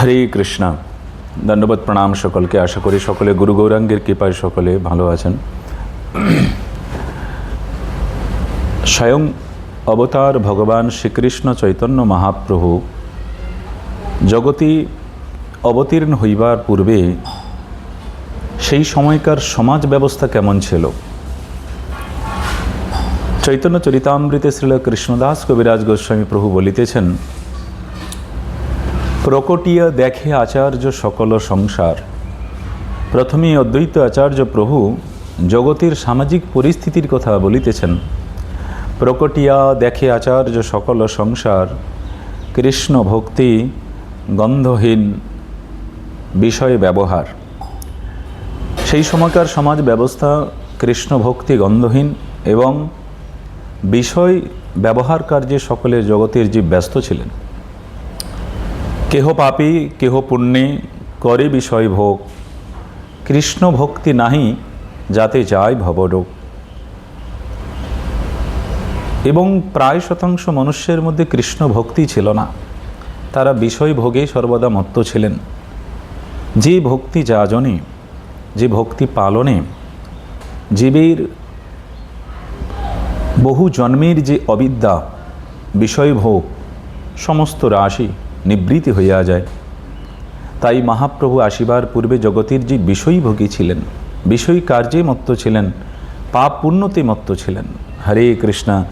হরে কৃষ্ণা। দণ্ডবোধ প্রণাম সকলকে। আশা করি সকলে গুরু গৌরাঙ্গের কৃপায় সকলে ভালো আছেন। স্বয়ং অবতার ভগবান শ্রীকৃষ্ণ চৈতন্য মহাপ্রভু জগতি অবতীর্ণ হইবার পূর্বে সেই সময়কার সমাজ ব্যবস্থা কেমন ছিল? চৈতন্য চরিতামৃতে শ্রীল কৃষ্ণদাস কবিরাজ গোস্বামী প্রভু বলিতেছেন প্রকটিয়া দেখে আচার্য সকল সংসার। প্রথমে অদ্বৈত আচার্য প্রভু জগতের সামাজিক পরিস্থিতির কথা বলিতেছেন। প্রকটিয়া দেখে আচার্য সকল সংসার, কৃষ্ণ ভক্তি গন্ধহীন বিষয় ব্যবহার। সেই সময়কার সমাজ ব্যবস্থা কৃষ্ণ ভক্তি গন্ধহীন এবং বিষয় ব্যবহার কার্যে সকলে জগতের জীব ব্যস্ত ছিলেন। কেহ পাপী, কেহ পুণ্যে, করে বিষয় ভোগ। কৃষ্ণ ভক্তি নাহি, যাতে যায় ভবরোগ। এবং প্রায় শতাংশ মনুষ্যের মধ্যে কৃষ্ণ ভক্তি ছিল না। তারা বিষয় ভোগে সর্বদা মত্ত ছিলেন। যে ভক্তি যাজনে, যে ভক্তি পালনে, জীবের বহু জন্মের যে অবিদ্যা বিষয়ভোগ সমস্ত রাশি নিবৃত্তি হইয়া যায়। তাই মহাপ্রভু আসিবার পূর্বে জগতের যে বিষয়ভোগী ছিলেন বিষয়ী কার্যে মত্ত ছিলেন, পাপ পুণ্যতে মত্ত ছিলেন। হরে কৃষ্ণ